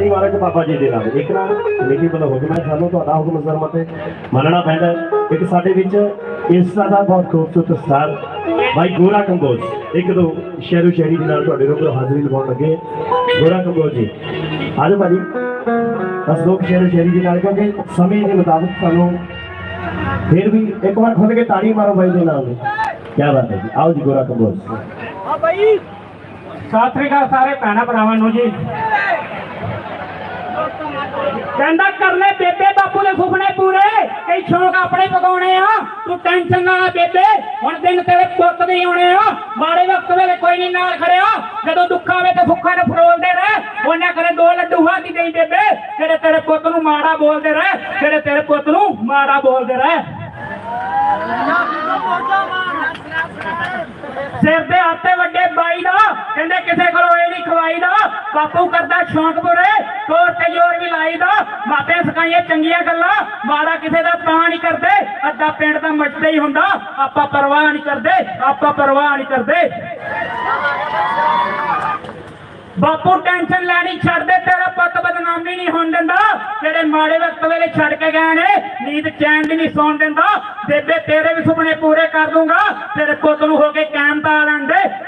ਸ਼ੁਕਰੀਆ ਤਾੜੀ ਮਾਰੋ ਬਾਬਾ ਜੀ ਦੇ ਨਾਲ। ਇੱਕ ਨਾ ਕਮੇਟੀ ਵੱਲੋਂ ਹੁਕਮ ਹੈ ਸਾਨੂੰ ਤੁਹਾਡਾ ਹੁਕਮ ਜ਼ਰਮ ਤੇ ਮੰਨਣਾ ਪੈਂਦਾ ਇੱਕ ਸਾਡੇ ਵਿੱਚ ਇਸ ਦਾ ਬਹੁਤ ਖੂਬਸੂਰਤ ਸਥਾਨ ਭਾਈ ਗੋਰਾ ਕੰਬੋਜ, ਇੱਕ ਦੋ ਸ਼ਹਿਰੋ ਸ਼ਹਿਰੀ ਦੇ ਨਾਲ ਤੁਹਾਡੇ ਰੂਬਰੂ ਹਾਜ਼ਰੀ ਲਗਾਉਣ ਲੱਗੇ। ਗੋਰਾ ਕੰਬੋਜ ਜੀ ਆਜੋ ਭਾਜੀ। ਬਸ ਦੋ ਸ਼ਹਿਰੋ ਸ਼ਹਿਰੀ ਦੇ ਨਾਲ, ਕਿਉਂਕਿ ਸਮੇਂ ਦੇ ਮੁਤਾਬਕ ਸਾਨੂੰ ਫਿਰ ਵੀ ਇੱਕ ਵਾਰ ਖੁੱਲ ਕੇ ਤਾੜੀ ਮਾਰੋ ਭਾਈ ਦੇ ਨਾਲ। ਕੀ ਬਾਤ ਹੈ ਜੀ। ਆਓ ਜੀ ਗੋਰਾ ਕੰਬੋਜ। ਹਾਂ ਭਾਈ। ਸਤਿ ਸ੍ਰੀ ਅਕਾਲ ਸਾਰੇ ਭੈਣਾਂ ਭਰਾਵਾਂ ਨੂੰ ਜੀ। ਕਹਿੰਦਾ ਕਰ ਲੈ ਬੇਬੇ, ਬਾਪੂ ਦੇ ਸੁਪਨੇ ਪੂਰੇ। ਕਈ ਸ਼ੌਕ ਆਪਣੇ ਪਗਾਉਣੇ ਆ। ਤੂੰ ਟੈਨਸ਼ਨ ਨਾ ਲੈ ਬੇਬੇ, ਹੁਣ ਦਿਨ ਤੇਰੇ ਪੁੱਤ ਦੇ ਆਉਣੇ ਆ। ਮਾੜੇ ਵਕਤ ਵੇਲੇ ਕੋਈ ਨਹੀਂ ਨਾਲ ਖੜਿਆ। ਜਦੋਂ ਦੁੱਖਾਂ ਵੇ ਤੇ ਸੁੱਖਾਂ ਨੂੰ ਫਰੋਲਦੇ ਰਹਿ, ਉਹਨੇ ਕਰੇ ਦੋ ਲੱਡੂ ਹਾਥੀ ਦੇਈ ਬੇਬੇ। ਜਿਹੜੇ ਤੇਰੇ ਪੁੱਤ ਨੂੰ ਮਾੜਾ ਬੋਲਦੇ ਰਹਿ, ਜਿਹੜੇ ਤੇਰੇ ਪੁੱਤ ਨੂੰ ਮਾੜਾ ਬੋਲਦੇ ਰਹਿ। ਸਿਰ ਦੇ ਹੱਥੇ ਵੱਡੇ ਬਾਈ ਦਾ, ਕਹਿੰਦੇ ਕਿਸੇ ਕੋਲੋਂ ਇਹ ਨਹੀਂ ਖਵਾਈ ਬਾਪੂ ਕਰਦਾ ਸ਼ੌਂਕ ਪੂਰੇ, ਤੋਰ ਤੇ ਜੋਰ ਵੀ ਲਾਈ ਦਾ। ਮਾਪੇ ਸਿਖਾਈਏ ਚੰਗੀਆਂ ਗੱਲਾਂ, ਮਾੜਾ ਕਿਸੇ ਦਾ ਤਾਂ ਨਹੀਂ ਕਰਦੇ। ਅੱਧਾ ਪਿੰਡ ਦਾ ਮੱਚਦਾ ਹੀ ਹੁੰਦਾ, ਆਪਾਂ ਪਰਵਾਹ ਨਹੀਂ ਕਰਦੇ, ਆਪਾਂ ਪਰਵਾਹ ਨਹੀਂ ਕਰਦੇ। ਬਾਪੂ ਟੈਨਸ਼ਨ ਲੈਣੀ, ਛੱਡ ਦੇ, ਤੇਰਾ ਪੁੱਤ ਬਦਨਾਮੀ ਨਹੀਂ ਹੋਣ ਦਿੰਦਾ। ਜਿਹੜੇ ਮਾੜੇ ਵਕਤ ਵੇਲੇ ਛੱਡ ਕੇ ਗਏ ਨੇ, ਨੀਂਦ ਚੈਨ ਦੀ ਨਹੀਂ ਸੌਣ ਦਿੰਦਾ। ਬੇਬੇ, ਤੇਰੇ ਵੀ ਸੁਪਨੇ ਪੂਰੇ ਕਰ ਦੂੰਗਾ ਤੇਰੇ ਪੁੱਤ ਨੂੰ ਹੋ ਕੇ ਕਾਇਮ ਤਾਂ ਆ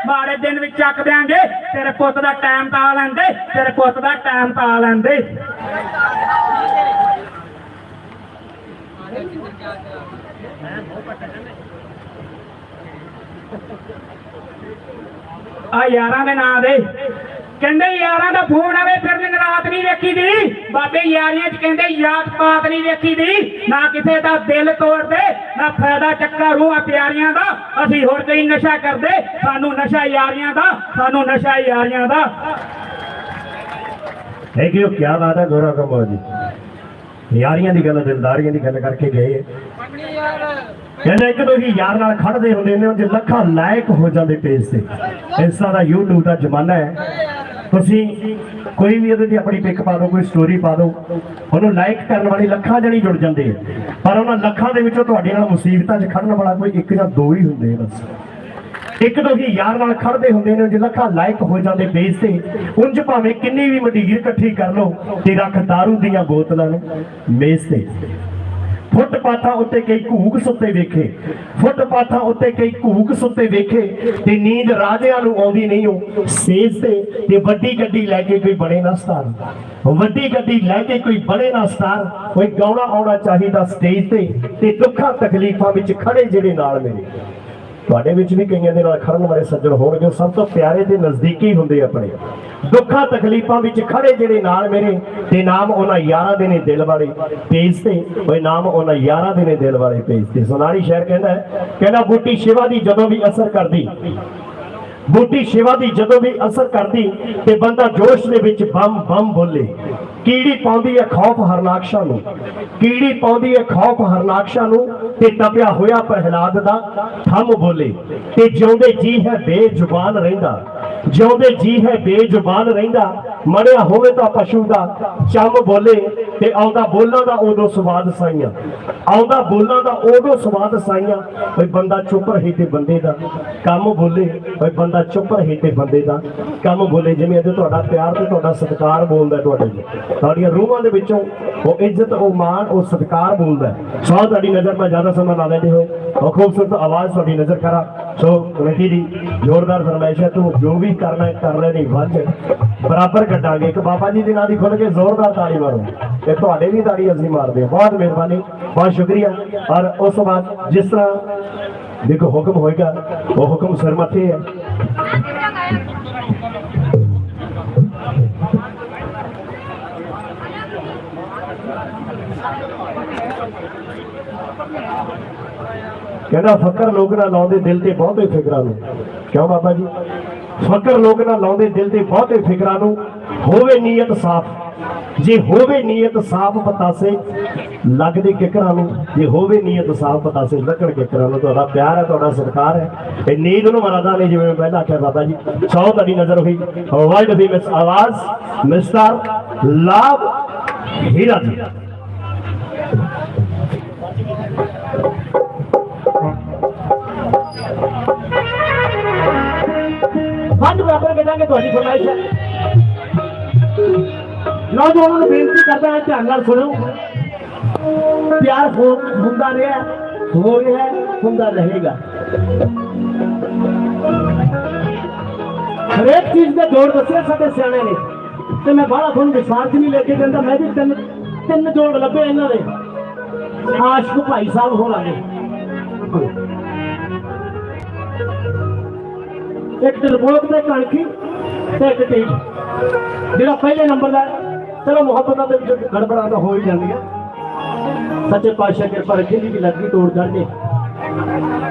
ਮਾੜੇ ਦਿਨ ਵਿੱਚ ਚੱਕ ਦਿਆਂਗੇ। ਤੇਰੇ ਪੁੱਤ ਦਾ ਟਾਈਮ ਤਾਂ ਲੈਂਦੇ ਤੇਰੇ ਪੁੱਤ ਦਾ ਟਾਈਮ ਤਾਂ ਆ ਆ ਯਾਰਾਂ ਦੇ ਨਾਂ ਦੇ। ਕਹਿੰਦੇ ਯਾਰਾਂ ਦਾ ਫੋਨ ਆਵੇ ਫਿਰ ਦਿਨ ਰਾਤ ਨਹੀਂ ਵੇਖੀ ਦੀ। ਬਾਬੇ ਯਾਰੀਆਂ 'ਚ ਕਹਿੰਦੇ ਯਾਦ ਪਾਤ ਨਹੀਂ ਵੇਖੀ ਦੀ। ਨਾ ਕਿਸੇ ਦਾ ਦਿਲ ਤੋੜਦੇ, ਨਾ ਫਾਇਦਾ ਚੱਕਾ ਰੂਹਾਂ ਪਿਆਰੀਆਂ ਦਾ। ਅਸੀਂ ਹੋਰ ਕੋਈ ਨਸ਼ਾ ਕਰਦੇ, ਸਾਨੂੰ ਨਸ਼ਾ ਯਾਰੀਆਂ ਦਾ, ਸਾਨੂੰ ਨਸ਼ਾ ਯਾਰੀਆਂ ਦਾ। ਥੈਂਕ ਯੂ ਕੀ ਬਾਤ ਹੈ ਗੌਰਵ ਕੰਬੋਜ ਜੀ। ਯਾਰੀਆਂ ਦੀ ਗੱਲ, ਦਿਲਦਾਰੀਆਂ ਦੀ ਗੱਲ ਕਰਕੇ ਗਏ ਕਹਿੰਦਾ ਇੱਕ ਦੋ ਹੀ ਯਾਰ ਨਾਲ ਖੜਦੇ ਹੁੰਦੇ ਨੇ ਜੇ ਲੱਖਾਂ ਲਾਇਕ ਹੋ ਜਾਂਦੇ ਪੇਜ ਤੇ। ਇਸ ਤਰ੍ਹਾਂ ਦਾ YouTube ਦਾ ਜ਼ਮਾਨਾ ਹੈ। ਤੁਸੀਂ ਕੋਈ ਵੀ ਉਹਦੇ ਦੀ ਆਪਣੀ ਪਿਕ ਪਾ ਦਿਓ, ਕੋਈ ਸਟੋਰੀ ਪਾ ਦਿਓ, ਉਹਨੂੰ ਲਾਈਕ ਕਰਨ ਵਾਲੇ ਲੱਖਾਂ ਜਣੇ ਜੁੜ ਜਾਂਦੇ ਪਰ ਉਹਨਾਂ ਲੱਖਾਂ ਦੇ ਵਿੱਚੋਂ ਤੁਹਾਡੇ ਨਾਲ ਮੁਸੀਬਤਾਂ 'ਚ ਖੜਨ ਵਾਲਾ ਕੋਈ ਇੱਕ ਜਾਂ ਦੋ ਹੀ ਹੁੰਦੇ ਆ ਬਸ। ਇੱਕ ਦੋ ਹੀ ਯਾਰ ਨਾਲ ਖੜਦੇ ਹੁੰਦੇ ਨੇ, ਜੇ ਲੱਖਾਂ ਲਾਇਕ ਹੋ ਜਾਂਦੇ ਬੇਸ ਤੇ, ਉਂਝ ਭਾਵੇਂ ਕਿੰਨੀ ਵੀ ਮਟੀਰੀਅਲ ਇਕੱਠੀ ਕਰ ਲਓ, ਤੇ ਰੱਖ ਦਾਰੂ ਦੀਆਂ ਬੋਤਲਾਂ ਨੂੰ ਮੇਜ਼ ਤੇ। ਫੁੱਟਪਾਥਾਂ ਉੱਤੇ ਕਈ ਘੂਕ ਸੁੱਤੇ ਵੇਖੇ। ਫੁੱਟਪਾਥਾਂ ਉੱਤੇ ਕਈ ਘੂਕ ਸੁੱਤੇ ਵੇਖੇ ਤੇ ਨੀਂਦ ਰਾਜਿਆਂ ਨੂੰ ਆਉਂਦੀ ਨਹੀਂ। ਉਹ ਸੇਜ ਤੇ ਤੇ ਵੱਡੀ ਗੱਡੀ ਲੈ ਕੇ ਕੋਈ ਬਣੇ ਨਾ ਸਟਾਰ। ਵੱਡੀ ਗੱਡੀ ਲੈ ਕੇ ਕੋਈ ਬਣੇ ਨਾ ਸਟਾਰ। ਕੋਈ ਗਾਉਣਾ ਆਉਣਾ ਚਾਹੀਦਾ ਸਟੇਜ ਤੇ ਤੇ ਦੁੱਖਾਂ ਤਕਲੀਫਾਂ ਵਿੱਚ ਖੜੇ ਜਿਹੜੇ ਨਾਲ ਮੇਰੇ। ਤੁਹਾਡੇ ਵਿੱਚ ਵੀ ਕਈਆਂ ਦੇ ਨਾਲ ਖੜਨ ਵਾਲੇ ਸੱਜਣ ਹੋਣਗੇ ਸਭ ਤੋਂ ਪਿਆਰੇ ਤੇ ਨਜ਼ਦੀਕੀ ਹੁੰਦੇ ਆਪਣੇ। ਦੁੱਖਾਂ ਤਕਲੀਫਾਂ ਵਿੱਚ ਖੜੇ ਜਿਹੜੇ ਨਾਲ ਮੇਰੇ ਤੇ ਨਾਮ ਉਹਨਾਂ ਯਾਰਾਂ ਦੇ ਨੇ ਦਿਲ ਵਾਲੇ ਪੇਜ ਤੇ ਉਹ ਨਾਮ ਉਹਨਾਂ ਯਾਰਾਂ ਦੇ ਨੇ ਦਿਲ ਵਾਲੇ ਪੇਜ ਤੇ। ਸੋਨਾਰੀ ਸ਼ਹਿਰ ਕਹਿੰਦਾ ਹੈ, ਕਹਿੰਦਾ ਬੂਟੀ ਸ਼ਿਵਾ ਦੀ ਜਦੋਂ ਵੀ ਅਸਰ ਕਰਦੀ ਬੂਟੀ ਸ਼ਿਵਾ ਦੀ ਜਦੋਂ ਵੀ ਅਸਰ ਕਰਦੀ ਤੇ ਬੰਦਾ ਜੋਸ਼ ਦੇ ਵਿੱਚ ਬੰਮ ਬੰਮ ਬੋਲੇ। ਕੀੜੀ ਪਾਉਂਦੀ ਹੈ ਖੌਫ ਹਰਨਾਕਸ਼ਾ ਨੂੰ। ਕੀੜੀ ਪਾਉਂਦੀ ਹੈ ਖੌਫ ਹਰਨਾਕਸ਼ਾ ਨੂੰ ਤੇ ਤਪਿਆ ਹੋਇਆ ਪ੍ਰਹਿਲਾਦ ਦਾ ਥੰਮ ਬੋਲੇ। ਤੇ ਜਿਉਂਦੇ ਜੀ ਹੈ ਬੇਜ਼ੁਬਾਨ ਰਹਿੰਦਾ। ਜਿਉਂਦੇ ਜੀ ਹੈ ਬੇਜ਼ੁਬਾਨ ਰਹਿੰਦਾ। ਮੜਿਆ ਹੋਵੇ ਤਾਂ ਪਸ਼ੂ ਦਾ ਚੰਮ ਬੋਲੇ ਤੇ ਆਉਂਦਾ ਬੋਲਾਂ ਦਾ ਉਦੋਂ ਸਵਾਦ ਸਾਈਆਂ। ਆਉਂਦਾ ਬੋਲਾਂ ਦਾ ਉਦੋਂ ਸਵਾਦ ਸਾਈਆਂ। ਕੋਈ ਬੰਦਾ ਚੁੱਪ ਰਹੇ ਤੇ ਬੰਦੇ ਦਾ। ਕੰਮ ਬੋਲੇ ਕੋਈ ਬੰਦਾ ਚੁੱਪ ਰਹੇ ਤੇ ਬੰਦੇ ਦਾ। ਕੰਮ ਬੋਲੇ, ਜਿਵੇਂ ਅੱਜ ਤੁਹਾਡਾ ਪਿਆਰ ਤੇ ਤੁਹਾਡਾ ਸਤਿਕਾਰ ਬੋਲਦਾ ਤੁਹਾਡੇ ਲਈ। ਤੁਹਾਡੀਆਂ ਰੂਹਾਂ ਦੇ ਵਿੱਚੋਂ ਉਹ ਇੱਜ਼ਤ, ਉਹ ਮਾਣ, ਉਹ ਸਤਿਕਾਰ ਬੋਲਦਾ ਸੋ ਤੁਹਾਡੀ ਨਜ਼ਰ ਮੈਂ ਜ਼ਿਆਦਾ ਸਮਾਂ ਨਾ ਲੈਂਦੇ ਹੋਏ, ਉਹ ਖੂਬਸੂਰਤ ਆਵਾਜ਼ ਤੁਹਾਡੀ ਨਜ਼ਰ ਕਰਾ ਸੋ ਕਮੇਟੀ ਦੀ ਜ਼ੋਰਦਾਰ ਫਰਮਾਇਸ਼ ਹੈ, ਤੂੰ ਜੋ ਵੀ ਕਰਨਾ ਕਰ ਲੈ ਨਹੀਂ ਵੱਜ। ਬਰਾਬਰ ਕੱਢਾਂਗੇ। ਇੱਕ ਬਾਬਾ ਜੀ ਦੇ ਨਾਂ ਦੀ ਖੁੱਲ ਕੇ ਜ਼ੋਰਦਾਰ ਤਾੜੀ ਮਾਰੋ। ਤੇ ਤੁਹਾਡੇ ਵੀ ਤਾੜੀ ਅਸੀਂ ਮਾਰਦੇ ਹਾਂ। ਬਹੁਤ ਮਿਹਰਬਾਨੀ, ਬਹੁਤ ਸ਼ੁਕਰੀਆ। ਔਰ ਉਸ ਤੋਂ ਬਾਅਦ ਜਿਸ ਤਰ੍ਹਾਂ ਦੇਖੋ ਹੁਕਮ ਹੋਏਗਾ, ਉਹ ਹੁਕਮ ਸਿਰ ਮੱਥੇ ਹੈ। ਕਹਿੰਦਾ ਫਕਰ ਲੋਕ ਨਾ ਲਾਉਂਦੇ ਦਿਲ ਤੇ ਬਹੁਤੇ ਫਿਕਰਾਂ ਨੂੰ। ਕਿਉਂ ਬਾਬਾ ਜੀ? ਫਕਰ ਲੋਕ ਨਾ ਲਾਉਂਦੇ ਦਿਲ ਤੇ ਬਹੁਤੇ ਫਿਕਰਾਂ ਨੂੰ। ਹੋਵੇ ਨੀਅਤ ਸਾਫ਼, ਜੇ ਹੋਵੇ ਨੀਅਤ ਸਾਫ਼ ਪਤਾਸੇ ਲੱਗਦੇ ਕਿਕਰਾਂ ਨੂੰ, ਜੇ ਹੋਵੇ ਨੀਅਤ ਸਾਫ਼ ਪਤਾਸੇ ਲੱਗਣ ਕਿਕਰਾਂ ਨੂੰ, ਤੁਹਾਡਾ ਪਿਆਰ ਹੈ, ਤੁਹਾਡਾ ਸਤਿਕਾਰ ਹੈ। ਇਹ ਨੀਂਦ ਨੂੰ ਮਰਾਦਾ ਨੇ ਜਿਵੇਂ ਪਹਿਲਾਂ ਆਖਿਆ ਬਾਬਾ ਜੀ, ਸੌ ਤੁਹਾਡੀ ਨਜ਼ਰ ਹੋਈ। ਵਰਲਡ ਫੇਮਸ ਆਵਾਜ਼ ਮਿਸਟਰ ਲਾਭ ਹੀਰਾ ਜੀ ਪੰਜ ਬਰਾਬਰ ਕੱਢਾਂਗੇ ਤੁਹਾਡੀ ਫਰਮਾਇਸ਼। ਹੈ ਨੌਜਵਾਨਾਂ ਨੂੰ ਬੇਨਤੀ ਕਰਦਾ ਹਾਂ, ਧਿਆਨ ਨਾਲ ਸੁਣੋ। ਪਿਆਰ ਹੋ ਹੁੰਦਾ ਰਿਹਾ, ਹੋ ਰਿਹਾ ਹੁੰਦਾ ਰਹੇਗਾ। ਹਰੇਕ ਚੀਜ਼ ਦੇ ਜੋੜ ਦੱਸੇ ਸਾਡੇ ਸਿਆਣੇ ਨੇ। ਤੇ ਮੈਂ ਬਾਹਲਾ ਤੁਹਾਨੂੰ ਵਿਸ਼ਵਾਸ ਨਹੀਂ ਲੈ ਕੇ ਦਿੰਦਾ, ਮੈਂ ਵੀ ਤਿੰਨ ਤਿੰਨ ਜੋੜ ਲੱਭੇ ਇਹਨਾਂ ਦੇ। ਆਸ਼ਕ ਭਾਈ ਸਾਹਿਬ ਹੋਣਾਗੇ ਇੱਕ ਦਿਲਬੋਕ ਤੇ ਕਣਕੀ ਤੇ ਇੱਕ ਟੀਟ ਜਿਹੜਾ ਪਹਿਲੇ ਨੰਬਰ ਦਾ ਚਲੋ ਮੁਹੱਬਤਾਂ ਦੇ ਵਿੱਚ ਗੜਬੜਾਂ ਤਾਂ ਹੋ ਹੀ ਜਾਂਦੀਆਂ। ਸੱਚੇ ਪਾਤਸ਼ਾਹ ਕਿਰਪਾ ਰੱਖੇ ਜੀ ਕਿ ਲੱਗੀ ਤੋੜ ਚੜ੍ਹਦੇ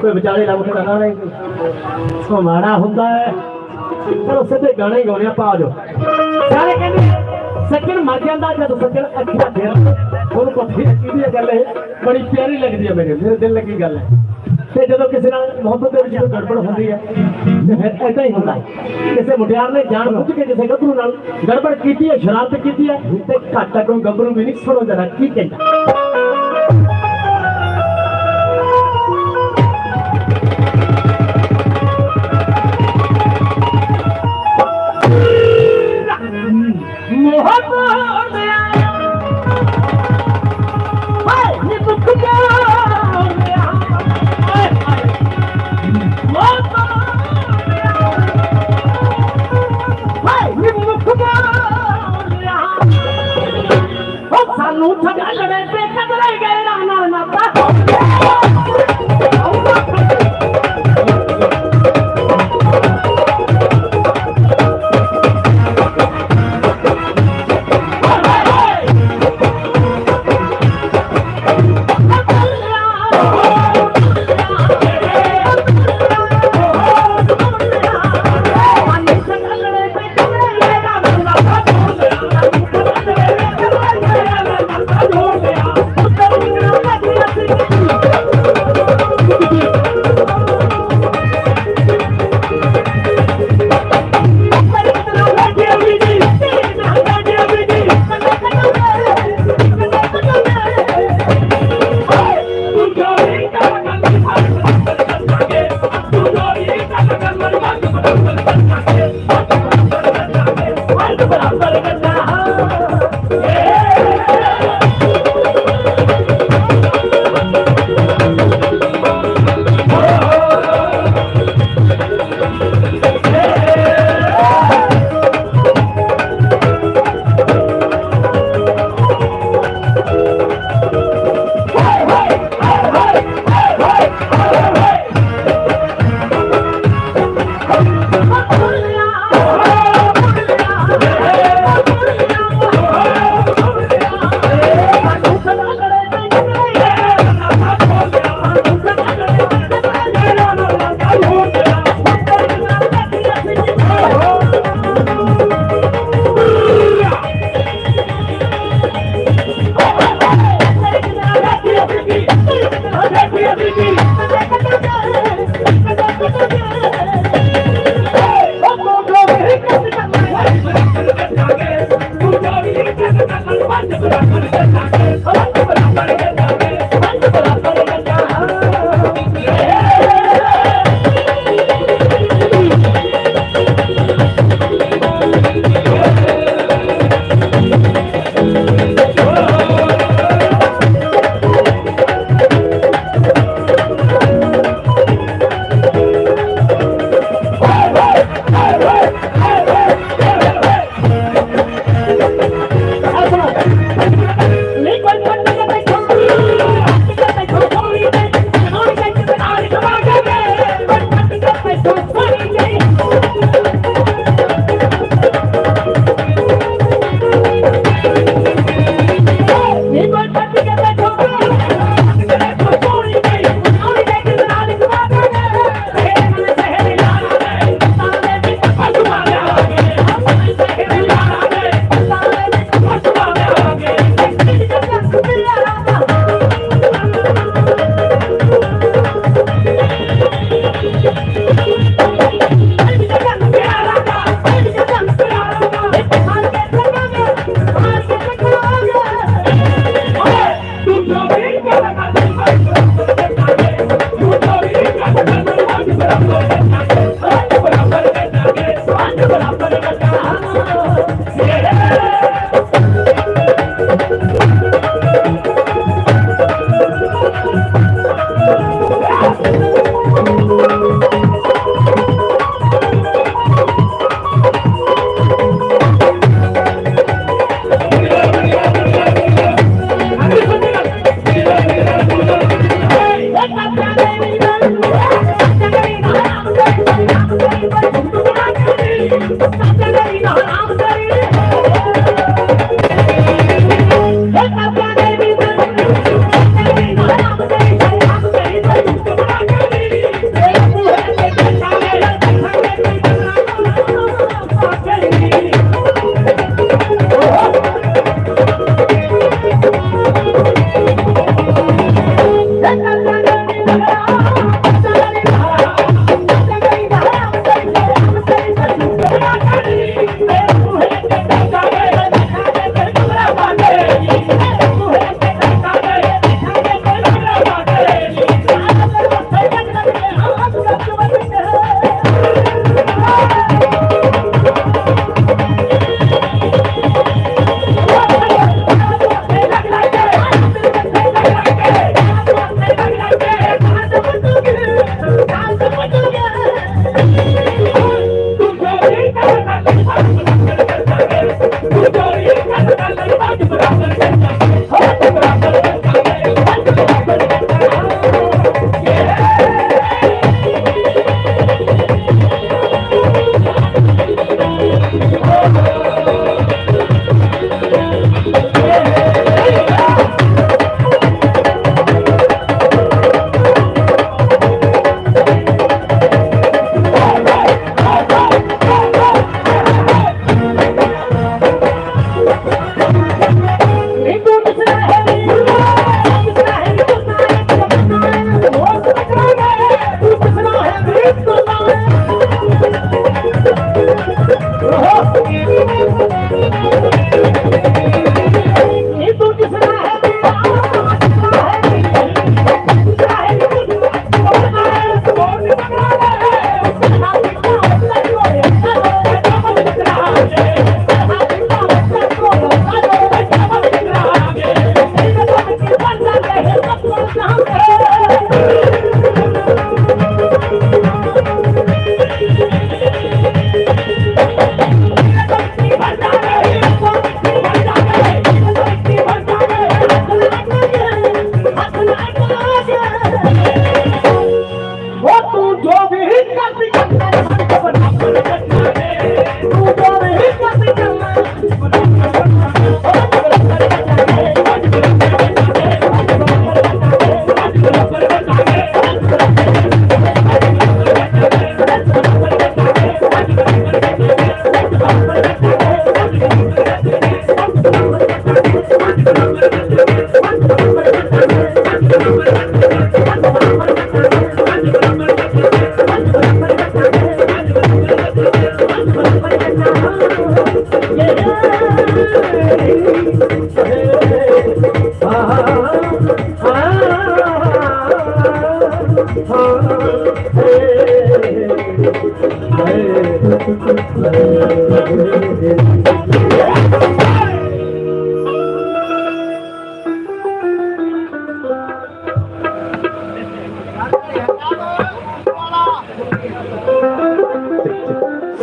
ਕੋਈ ਵਿਚਾਰੇ ਲੱਭ ਕੇ ਲਗਾ ਨਹੀਂ ਸੋ ਹੁੰਦਾ ਹੈ। ਚਲੋ ਸਿੱਧੇ ਗਾਣੇ ਹੀ ਗਾਉਣੇ ਆ ਪਾ ਸਾਰੇ ਕਹਿੰਦੇ, ਸੱਜਣ ਮਰ ਜਾਂਦਾ ਜਦ ਸੱਜਣ ਅੱਖਾਂ ਫੇਰ। ਉਹਨੂੰ ਪੱਥੀ ਕਿਹਦੀ ਗੱਲ ਹੈ? ਬੜੀ ਪਿਆਰੀ ਲੱਗਦੀ ਹੈ ਮੇਰੇ। ਮੇਰੇ ਦਿਲ ਲੱਗੀ ਗੱਲ ਹੈ। ਤੇ ਜਦੋਂ ਕਿਸੇ ਨਾਲ ਮੁਹੱਬਤ ਦੇ ਵਿੱਚ ਕੋਈ ਗੜਬੜ ਹੁੰਦੀ ਹੈ, ਤੇ ਫਿਰ ਏਦਾਂ ਹੀ ਹੁੰਦਾ ਹੈ। ਕਿਸੇ ਮੁਟਿਆਰ ਨੇ ਜਾਣ ਬੁੱਝ ਕੇ ਕਿਸੇ ਗੱਭਰੂ ਨਾਲ ਗੜਬੜ ਕੀਤੀ ਹੈ ਸ਼ਰਾਰਤ ਕੀਤੀ ਹੈ, ਤੇ ਘੱਟ ਤੱਕ ਕੋਈ ਗੱਭਰੂ ਵੀ ਨਹੀਂ, ਸੁਣੋ ਜਰਾ ਕੀ ਕਹਿੰਦਾ।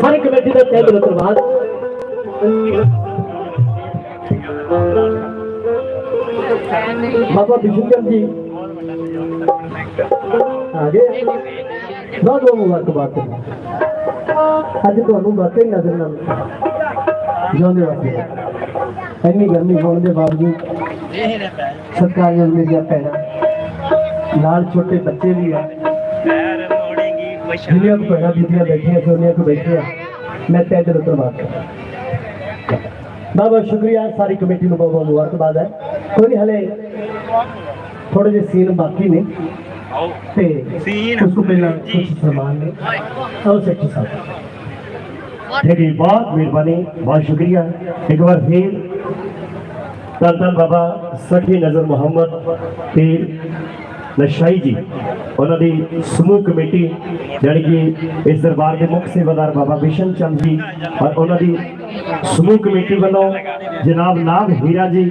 ਸਾਰੀ ਕਮੇਟੀ ਦਾ ਤਹਿ ਦਿਲੋਂ ਧੰਨਵਾਦ। ਬਾਬਾ ਬਿਸ਼ਨਕਰ ਜੀ। ਆਗੇ ਬਹੁਤ ਬਹੁਤ ਮੁਬਾਰਕਬਾਦ ਅੱਜ ਤੁਹਾਨੂੰ ਵਾਕਈ ਨਜ਼ਰ ਨਾਲ ਜਿਉਂਦੇ ਵਾਸਤੇ। ਇੰਨੀ ਗਰਮੀ ਹੋਣ ਦੇ ਬਾਵਜੂਦ ਸਰਕਾਰੀ ਮੇਰੀਆਂ ਭੈਣਾਂ, ਨਾਲ ਛੋਟੇ ਬੱਚੇ ਵੀ ਆ। ਜਿਹੜੀਆਂ ਭੈਣਾਂ ਬੀਬੀਆਂ ਬੈਠੀਆਂ ਸੋਨੀਆਂ ਕੋ ਬੈਠੀਆਂ ਮੈਂ ਤਹਿ ਦਿਲੋਂ ਧੰਨਵਾਦ ਕਰਦਾ ਬਾਬਾ ਸ਼ੁਕਰੀਆ ਸਾਰੀ ਕਮੇਟੀ ਨੂੰ ਬਹੁਤ ਬਹੁਤ ਮੁਬਾਰਕਬਾਦ ਹੈ ਕੋਈ ਹਲੇ ਥੋੜੇ ਜਿਹੇ ਸੀਨ ਬਾਕੀ ਨੇ ਤੇ ਉਸ ਤੋਂ ਪਹਿਲਾਂ ਕੁਝ ਸਨਮਾਨ ਨੇ ਆਓ ਸੈਕਟਰੀ ਸਾਹਿਬ ਠੀਕ ਹੈ ਬਹੁਤ ਮਿਹਰਬਾਨੀ ਬਹੁਤ ਸ਼ੁਕਰੀਆ ਇੱਕ ਵਾਰ ਫਿਰ ਧੰਨ ਧੰਨ ਬਾਬਾ ਸਖੀ ਨਜ਼ਰ ਮੁਹੰਮਦ ਪੀਰ ਨਸ਼ਾਈ ਜੀ, ਉਹਨਾਂ ਦੀ ਸਮੂਹ ਕਮੇਟੀ ਜਾਣੀ ਕਿ ਇਸ ਦਰਬਾਰ ਦੇ ਮੁੱਖ ਸੇਵਾਦਾਰ ਬਾਬਾ ਬਿਸ਼ਨ ਚੰਦ ਜੀ ਔਰ ਉਹਨਾਂ ਦੀ ਸਮੂਹ ਕਮੇਟੀ ਵੱਲੋਂ ਜਨਾਬ ਨਾਗ ਹੀਰਾ ਜੀ,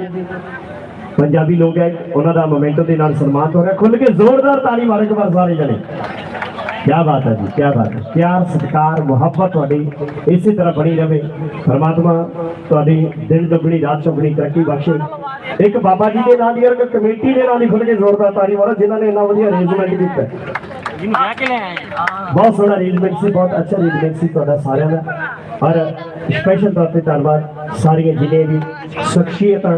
ਪੰਜਾਬੀ ਲੋਕ ਹੈ, ਉਹਨਾਂ ਦਾ ਮੋਮੈਂਟੋ ਦੇ ਨਾਲ ਸਨਮਾਨ ਹੋ ਰਿਹਾ ਖੁੱਲ ਕੇ ਜ਼ੋਰਦਾਰ ਤਾਲੀ ਮਾਰੋ ਇੱਕ ਵਾਰ ਸਾਰੇ ਜਣੇ। ਕੀ ਬਾਤ ਹੈ ਜੀ ਕੀ ਬਾਤ ਹੈ। ਪਿਆਰ ਸਤਿਕਾਰ ਮੁਹੱਬਤ ਤੁਹਾਡੀ ਇਸੇ ਤਰ੍ਹਾਂ ਬਣੀ ਰਵੇ। ਪਰਮਾਤਮਾ ਤੁਹਾਡੀ ਦਿਨ ਦੁਗਣੀ ਰਾਤ ਚੌਗਣੀ ਤਰੱਕੀ ਬਖਸ਼ੇ। ਇੱਕ ਬਾਬਾ ਜੀ ਦੇ ਨਾਲ ਦੀ ਔਰ ਇੱਕ ਕਮੇਟੀ ਦੇ ਨਾਲ ਹੀ ਖੁੱਲ ਕੇ ਜ਼ੋਰਦਾਰ ਤਾਲੀ ਮਾਰੋ ਜਿਨ੍ਹਾਂ ਨੇ ਇੰਨਾ ਵਧੀਆ ਅਰੇਂਜਮੈਂਟ ਕੀਤਾ। ਹੈ। ਬਹੁਤ ਸੋਹਣਾ ਅਰੇਂਜਮੈਂਟ ਸੀ ਬਹੁਤ ਅੱਛਾ ਅਰੇਂਜਮੈਂਟ ਸੀ ਤੁਹਾਡਾ ਸਾਰਿਆਂ ਦਾ। ਔਰ ਸਪੈਸ਼ਲ ਤੌਰ ਤੇ ਧੰਨਵਾਦ ਸਾਰੀਆਂ ਜਿਨੇ ਵੀ ਸ਼ਖਸੀਅਤਾਂ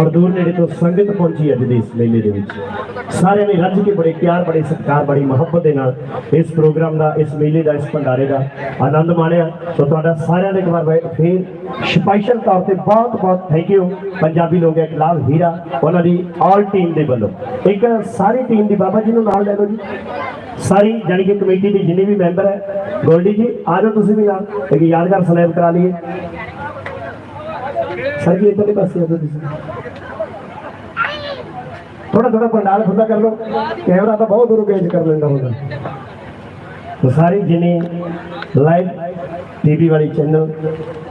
ਔਰ ਦੂਰ ਨੇੜੇ ਤੋਂ ਸੰਗਤ ਪਹੁੰਚੀ ਅੱਜ ਦੇ ਇਸ ਮੇਲੇ ਦੇ ਵਿੱਚ। ਸਾਰਿਆਂ ਨੇ ਰੱਜ ਕੇ ਬੜੇ ਪਿਆਰ, ਬੜੇ ਸਤਿਕਾਰ, ਬੜੀ ਮੁਹੱਬਤ ਦੇ ਨਾਲ ਇਸ ਪ੍ਰੋਗਰਾਮ ਦਾ, ਇਸ ਮੇਲੇ ਦਾ, ਇਸ ਭੰਡਾਰੇ ਦਾ ਆਨੰਦ ਮਾਣਿਆ। ਸੋ ਤੁਹਾਡਾ ਸਾਰਿਆਂ ਦਾ ਇੱਕ ਵਾਰ ਫੇਰ ਸਪੈਸ਼ਲ ਤੌਰ ਤੇ ਬਹੁਤ ਬਹੁਤ ਥੈਂਕ ਯੂ ਪੰਜਾਬੀ ਲੋਕ ਇੱਕ ਲਾਭ ਹੀਰਾ, ਉਹਨਾਂ ਦੀ ਆਲ ਟੀਮ ਦੇ ਵੱਲੋਂ। ਇੱਕ ਸਾਰੀ ਟੀਮ ਦੀ ਬਾਬਾ ਜੀ ਨੂੰ ਨਾਲ ਲੈ ਲਓ ਜੀ। ਸਾਰੀ ਜਾਣੀ ਕਿ ਕਮੇਟੀ ਦੀ ਜਿੰਨੇ ਵੀ ਮੈਂਬਰ ਹੈ, ਗੋਲਡੀ ਜੀ, ਆ ਜਾਓ ਤੁਸੀਂ ਵੀ ਨਾਲ, ਇੱਕ ਯਾਦਗਾਰ ਸਲੈਬ ਕਰਾ ਲਈਏ। ਸਰ ਜੀ, ਇੱਧਰਲੇ ਪਾਸੇ ਆ ਜਾਓ ਤੁਸੀਂ। ਥੋੜਾ ਥੋੜਾ ਪੰਡਾਲ ਖੁੱਲਾ ਕਰ ਲਓ ਕੈਮਰਾ ਤਾਂ ਬਹੁਤ ਦੂਰੋਂ ਗੇਜ ਕਰ ਲੈਂਦਾ ਹੁੰਦਾ तो सारे जिन्हें लाइव ਟੀਵੀ ਵਾਲੀ ਚੈਨਲ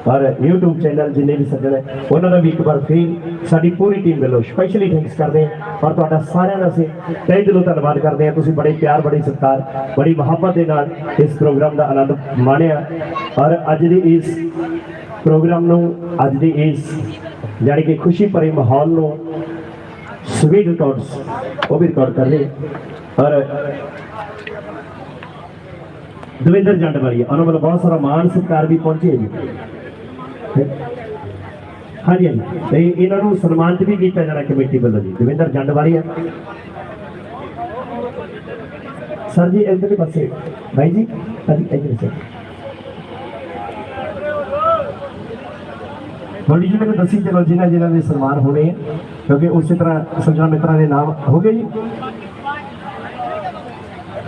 ਔਰ YouTube ਚੈਨਲ ਜਿੰਨੇ ਵੀ ਸੱਜਣ ਹੈ ਉਹਨਾਂ ਦਾ ਵੀ ਇੱਕ ਵਾਰ ਫਿਰ ਸਾਡੀ ਪੂਰੀ ਟੀਮ ਵੱਲੋਂ ਸਪੈਸ਼ਲੀ ਥੈਂਕਸ ਕਰਦੇ ਹਾਂ ਔਰ ਤੁਹਾਡਾ ਸਾਰਿਆਂ ਦਾ ਅਸੀਂ ਤਹਿ ਦਿਲੋਂ ਧੰਨਵਾਦ ਕਰਦੇ ਹਾਂ ਤੁਸੀਂ ਬੜੇ ਪਿਆਰ ਬੜੇ ਸਤਿਕਾਰ ਬੜੀ ਮੁਹੱਬਤ ਦੇ ਨਾਲ ਇਸ ਪ੍ਰੋਗਰਾਮ ਦਾ ਆਨੰਦ ਮਾਣਿਆ ਔਰ ਅੱਜ ਦੇ ਇਸ ਪ੍ਰੋਗਰਾਮ ਨੂੰ ਅੱਜ ਦੀ ਇਸ ਜਾਣੀ ਕਿ ਖੁਸ਼ੀ ਭਰੇ ਮਾਹੌਲ ਨੂੰ ਸਵੀਟ ਰਿਕਾਰਡਸ ਉਹ ਵੀ ਰਿਕਾਰਡ ਕਰ ਰਹੇ ਔਰ ਦਵਿੰਦਰ ਜੰਡ ਵਾਲੀ ਉਹਨਾਂ ਵੱਲੋਂ ਬਹੁਤ ਸਾਰਾ ਮਾਣ ਸਤਿਕਾਰ ਵੀ ਪਹੁੰਚੇ ਜੀ ਹਾਂਜੀ ਹਾਂਜੀ ਤੇ ਇਹਨਾਂ ਨੂੰ ਸਨਮਾਨਿਤ ਵੀ ਕੀਤਾ ਜਾਣਾ ਕਮੇਟੀ ਵੱਲੋਂ ਜੀ ਦਵਿੰਦਰ ਜੰਡ ਵਾਲੀ ਆ ਸਰ ਜੀ ਇੱਧਰਲੇ ਪਾਸੇ ਭਾਈ ਜੀ ਹਾਂਜੀ ਇੱਧਰ ਸੇ ਥੋੜੀ ਜੀ ਮੈਨੂੰ ਦੱਸੀ ਚਲੋ ਜਿਨ੍ਹਾਂ ਜਿਨ੍ਹਾਂ ਦੇ ਸਨਮਾਨ ਹੋਣੇ ਆ ਕਿਉਂਕਿ ਉਸੇ ਤਰ੍ਹਾਂ ਸੱਜਣਾ ਮਿੱਤਰਾਂ ਦੇ ਨਾਮ ਹੋ ਗਏ ਜੀ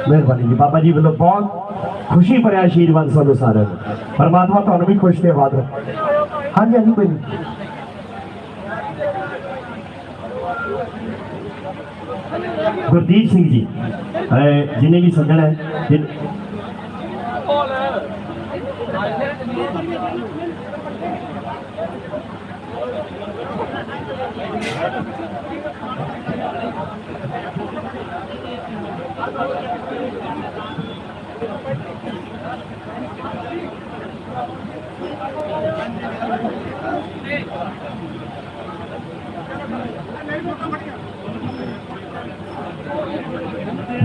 ਮਿਹਰਬਾਨੀ ਜੀ ਬਾਬਾ ਜੀ ਵੱਲੋਂ ਬਹੁਤ ਖੁਸ਼ੀ ਭਰਿਆ ਆਸ਼ੀਰਵਾਦ ਸਾਨੂੰ ਸਾਰਿਆਂ ਨੂੰ ਪਰਮਾਤਮਾ ਤੁਹਾਨੂੰ ਵੀ ਖੁਸ਼ ਤੇ ਆਬਾਦ ਰੱਖੇ ਹਾਂਜੀ ਹਾਂਜੀ ਕੋਈ ਨਹੀਂ ਗੁਰਦੀਪ ਸਿੰਘ ਜੀ ਅਹ ਜਿੰਨੇ ਵੀ ਸੱਜਣ ਹੈ ਜਿਨ-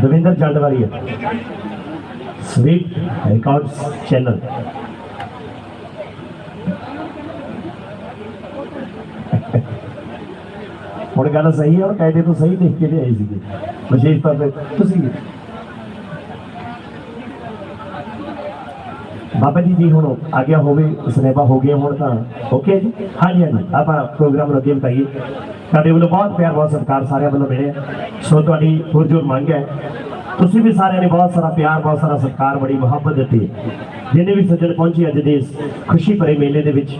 ਦਵਿੰਦਰ ਜੰਡ ਵਾਲੀ ਹੈ ਸਵੀਟ ਰਿਕਾਰਡਸ ਚੈਨਲ ਹੁਣ ਗੱਲ ਸਹੀ ਹੈ ਔਰ ਕਾਇਦੇ ਤੋਂ ਸਹੀ ਦੇਖ ਕੇ ਲਿਆਈ ਸੀਗੀ ਵਿਸ਼ੇਸ਼ ਤੌਰ ਤੇ ਤੁਸੀਂ ਬਾਬਾ ਜੀ ਜੀ ਹੁਣ ਆ ਗਿਆ ਹੋਵੇ ਸਨੇਬਾ ਹੋ ਗਿਆ ਹੁਣ ਤਾਂ ਓਕੇ ਜੀ? ਹਾਂਜੀ ਹਾਂਜੀ, ਆਪਾਂ ਪ੍ਰੋਗਰਾਮ ਨੂੰ ਅੱਗੇ ਵਧਾਈਏ। ਸਾਡੇ ਵੱਲੋਂ ਬਹੁਤ ਪਿਆਰ, ਬਹੁਤ ਸਤਿਕਾਰ ਸਾਰਿਆਂ ਵੱਲੋਂ ਮਿਲਿਆ। ਸੋ ਤੁਹਾਡੀ ਪੁਰਜੋਰ ਮੰਗ ਹੈ। ਤੁਸੀਂ ਵੀ ਸਾਰਿਆਂ ਨੇ ਬਹੁਤ ਸਾਰਾ ਪਿਆਰ, ਬਹੁਤ ਸਾਰਾ ਸਤਿਕਾਰ, ਬੜੀ ਮੁਹੱਬਤ ਦਿੱਤੀ ਹੈ। ਜਿੰਨੇ ਵੀ ਸੱਜਣ ਪਹੁੰਚੇ ਅੱਜ ਦੇ ਇਸ ਖੁਸ਼ੀ ਭਰੇ ਮੇਲੇ ਦੇ ਵਿੱਚ,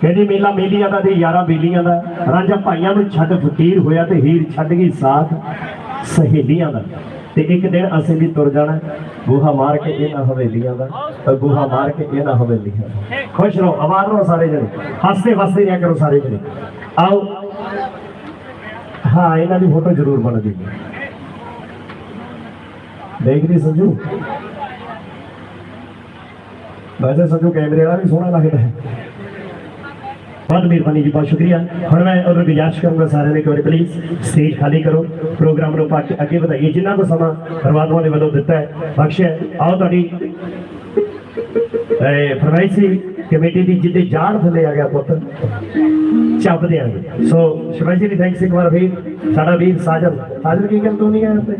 ਕਹਿੰਦੇ ਮੇਲਾ ਮੇਲੀਆਂ ਦਾ ਤੇ ਯਾਰਾਂ ਬੇਲੀਆਂ ਦਾ, ਰਾਂਝਾ ਭਾਈਆਂ ਨੂੰ ਛੱਡ ਫਕੀਰ ਹੋਇਆ ਤੇ ਹੀਰ ਛੱਡ ਗਈ ਸਾਥ ਸਹੇਲੀਆਂ ਦਾ। ਤੇ ਇੱਕ ਦਿਨ ਅਸੀਂ ਵੀ ਤੁਰ ਜਾਣਾ। ਬੂਹਾ ਮਾਰ ਕੇ ਇਹਨਾਂ ਹਵੇਲੀਆਂ ਦਾ ਅ, ਬੂਹਾ ਮਾਰ ਕੇ ਇਹਨਾਂ ਹਵੇਲੀਆਂ ਦਾ। ਖੁਸ਼ ਰਹੋ ਆਵਾਜ਼ ਰਹੋ ਸਾਰੇ ਜਣੇ ਹੱਸਦੇ ਵਸਦੇ ਰਿਹਾ ਕਰੋ ਸਾਰੇ ਜਣੇ। ਆਓ। ਹਾਂ ਇਹਨਾਂ ਦੀ ਫੋਟੋ ਜ਼ਰੂਰ ਬਣਦੀ ਦੇਖਦੀ ਸੰਜੂ। ਵੈਸੇ ਸੰਜੂ ਕੈਮਰੇ ਵਾਲਾ ਵੀ ਸੋਹਣਾ ਲੱਗਦਾ ਹੈ। ਬਹੁਤ ਮਿਹਰਬਾਨੀ ਜੀ, ਬਹੁਤ ਸ਼ੁਕਰੀਆ। ਹੁਣ ਮੈਂ ਉਹਨਾਂ ਨੂੰ ਗੁਜ਼ਾਰਿਸ਼ ਕਰੂੰਗਾ ਸਾਰਿਆਂ ਨੇ ਇੱਕ ਵਾਰੀ ਪਲੀਜ਼ ਸਟੇਜ ਖਾਲੀ ਕਰੋ। ਪ੍ਰੋਗਰਾਮ ਨੂੰ ਪਾ ਅੱਗੇ ਵਧਾਈਏ। ਜਿੰਨਾ ਕੋ ਸਮਾਂ ਪਰਮਾਤਮਾ ਨੇ ਵੱਲੋਂ ਦਿੱਤਾ ਹੈ, ਬਖਸ਼ਿਆ ਆਓ ਤੁਹਾਡੀ, ਇਹ ਫਰਮਾਇਸ਼ੀ ਕਮੇਟੀ ਦੀ ਜਿੱਦੇ ਜਾਣ ਥੱਲੇ ਆ ਗਿਆ ਪੁੱਤ ਚੱਪ ਦਿਆਂਗੇ ਸੋ, ਸ਼ਿਵਾਜੀ ਜੀ ਥੈਂਕਸ ਇੱਕ ਵਾਰ ਫਿਰ। ਸਾਡਾ ਵੀਰ ਸਾਜਨ ਸਾਜਨ ਕੀ ਗੱਲ ਤੂੰ ਨਹੀਂ ਆਇਆ ਉੱਤੇ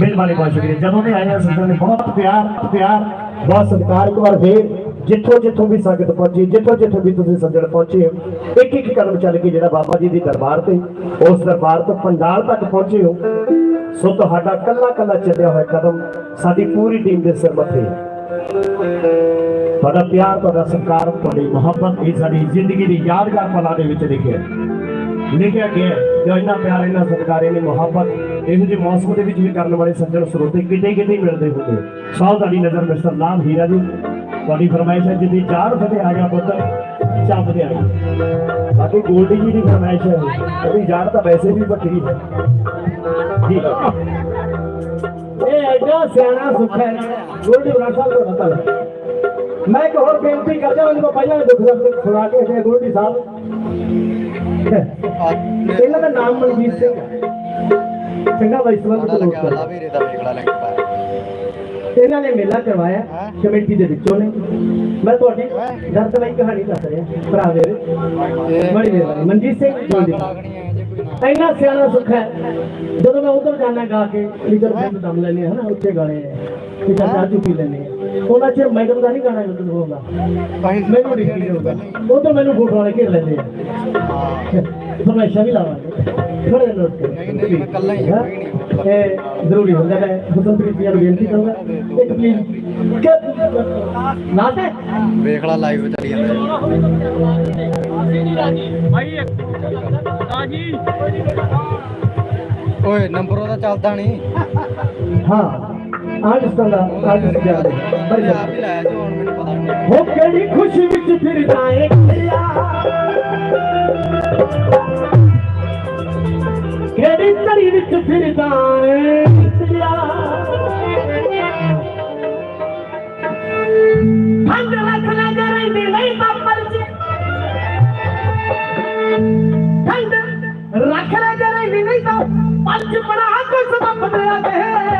ਮਿਹਰਬਾਨੀ, ਬਹੁਤ ਸ਼ੁਕਰੀਆ। ਜਦੋਂ ਦੇ ਆਇਆ ਆ ਨੇ ਬਹੁਤ ਪਿਆਰ ਪਿਆਰ, ਬਹੁਤ ਸਤਿਕਾਰ ਇੱਕ ਵਾਰ ਫਿਰ। ਜਿੱਥੋਂ ਜਿੱਥੋਂ ਵੀ ਸੰਗਤ ਪਹੁੰਚੀ, ਜਿੱਥੋਂ ਜਿੱਥੋਂ ਵੀ ਤੁਸੀਂ ਸੱਜਣ ਪਹੁੰਚੇ ਹੋ ਇੱਕ ਇੱਕ ਕਦਮ ਚੱਲ ਕੇ ਜਿਹੜਾ ਬਾਬਾ ਜੀ ਦੀ ਦਰਬਾਰ ਤੇ, ਉਸ ਦਰਬਾਰ ਤੋਂ ਪੰਡਾਲ ਤੱਕ ਪਹੁੰਚੇ ਹੋ, ਸੋ ਤੁਹਾਡਾ ਕੱਲਾ ਕੱਲਾ ਚੱਲਿਆ ਹੋਇਆ ਕਦਮ ਸਾਡੀ ਪੂਰੀ ਟੀਮ ਦੇ ਸਿਰ ਮੱਥੇ ਤੁਹਾਡਾ ਪਿਆਰ, ਤੁਹਾਡਾ ਸਤਿਕਾਰ, ਤੁਹਾਡੀ ਮੁਹੱਬਤ ਇਹ ਸਾਡੀ ਜ਼ਿੰਦਗੀ ਦੀ ਯਾਦਗਾਰ ਪਲਾਂ ਦੇ ਵਿੱਚ ਲਿਖਿਆ ਲਿਖਿਆ ਗਿਆ ਜੋ ਇੰਨਾ ਪਿਆਰ, ਇੰਨਾ ਸਤਿਕਾਰ, ਇੰਨੀ ਮੁਹੱਬਤ, ਇਹੋ ਜਿਹੇ ਮੌਸਮ ਦੇ ਵਿੱਚ ਵੀ ਕਰਨ ਵਾਲੇ ਸੱਜਣ ਸਰੋਤੇ ਕਿਤੇ ਕਿਤੇ ਮਿਲਦੇ ਹੁੰਦੇ ਸਾਹ ਤੁਹਾਡੀ ਨਜ਼ਰ ਮਿਸਟਰ ਨਾਮ ਹੀਰਾ ਜੀ ਤੁਹਾਡੀ ਫਰਮਾਇਸ਼ ਹੈ ਜਿੱਦੀ ਚਾਰ ਫਤੇ ਆ ਗਿਆ ਪੁੱਤ ਚੱਪ ਦੇ ਆ ਗਿਆ। ਬਾਕੀ ਗੋਲਡੀ ਜੀ ਦੀ ਫਰਮਾਇਸ਼ ਹੈ, ਉਹਦੀ ਯਾਰ ਤਾਂ ਵੈਸੇ ਵੀ ਵੱਖਰੀ ਹੈ। ਠੀਕ ਹੈ ਇਹ ਐਡਾ ਸਿਆਣਾ ਸੁੱਖ ਗੋਲਡੀ ਬਰਾਸ਼ਾ ਤੋਂ ਪਤਾ ਮੈਂ ਇੱਕ ਹੋਰ ਬੇਨਤੀ ਕਰਦਾ ਉਹਨਾਂ ਤੋਂ ਪਹਿਲਾਂ ਦੁੱਖ ਦਰਦ ਸੁਣਾ ਕੇ ਹਟਿਆ ਗੋਲਡੀ ਸਾਹਿਬ। ਇਹਨਾਂ ਦਾ ਨਾਮ ਮਨਜੀਤ ਸਿੰਘ ਇਹਨਾਂ ਨੇ ਮੇਲਾ ਕਰਵਾਇਆ ਕਮੇਟੀ ਦੇ ਵਿੱਚੋਂ ਨੇ। ਮੈਂ ਤੁਹਾਡੀ ਦਰਦਮਈ ਕਹਾਣੀ ਦੱਸ ਰਿਹਾ ਭਰਾ ਦੇ ਬੜੀ ਮਿਹਰਬਾਨੀ। ਮਨਜੀਤ ਸਿੰਘ ਜੇ ਇੰਨਾ ਸਿਆਣਾ ਸੁੱਖ ਹੈ। ਜਦੋਂ ਮੈਂ ਉਧਰ ਜਾਣਾ ਗਾ ਕੇ ਬੰਦ ਦਮ ਲੈਨੇ ਹਨਾ ਉੱਥੇ ਗਾਣੇ ਕਿ ਚਾਚਾ ਚੁੱਕੀ ਲੈਨੇ ਉਹਨਾਂ ਚਿਰ ਮੈਂ ਕਦੋਂ ਨਹੀਂ ਗਾਣਾ ਉਧਰ ਹੋਊਗਾ ਮੈਨੂੰ ਨਹੀਂ ਕੀ ਹੋਊਗਾ ਉਧਰ ਮੈਨੂੰ ਫੋਟੋ ਵਾਲੇ ਘੇਰ ਲੈਂਦੇ ਆ। ਫਰਮਾਇਸ਼ਾਂ ਵੀ ਲਾਵਾਂਗੇ। ਥੋੜੇ ਨੋਟ ਕਰੋ ਨਹੀਂ, ਨਹੀਂ, ਮੈਂ ਇਕੱਲਾ ਹੀ। ਇਹ ਜ਼ਰੂਰੀ ਹੁੰਦਾ ਹੈ। ਹੁਸਨਪ੍ਰੀਤ ਜੀ ਨੂੰ ਬੇਨਤੀ ਕਰੂੰਗਾ। ਇੱਕ ਪਲੀਜ਼ ਨਾ ਤੇ? ਵੇਖਲਾ ਲਾਈਵ ਚੱਲੀ ਜਾਂਦਾ। ਓਏ ਨੰਬਰ ਉਹਦਾ ਚੱਲਦਾ ਨਹੀਂ। ਹਾਂ। ਆਰਟਿਸਟਾਂ ਦਾ ਆਰਟਿਸਟ ਜਾ ਰਿਹਾ ਬੜੀ ਮੈਂ ਆਪ ਹੀ। ਲਾਇਆ ਜੀ ਹੁਣ ਮੈਨੂੰ ਪਤਾ ਨਹੀਂ ਹੋ ਕਿਹੜੀ ਖੁਸ਼ੀ ਵਿੱਚ ਫਿਰਦਾ ਏ? ਕਿਹੜੀ ਤਰੀ ਵਿੱਚ ਫਿਰਦਾ ਏ? ਹੰਦ ਲੱਖ ਨਜ਼ਰ ਦੀ ਨਹੀਂ ਬੱਬਲ ਚ ਹੰਦ ਰੱਖ ਨਜ਼ਰ ਦੀ ਨਹੀਂ ਤਾਂ ਪੰਜ ਬਣਾ ਕੋ ਸਬਬ ਬਦਲਿਆ ਕੇ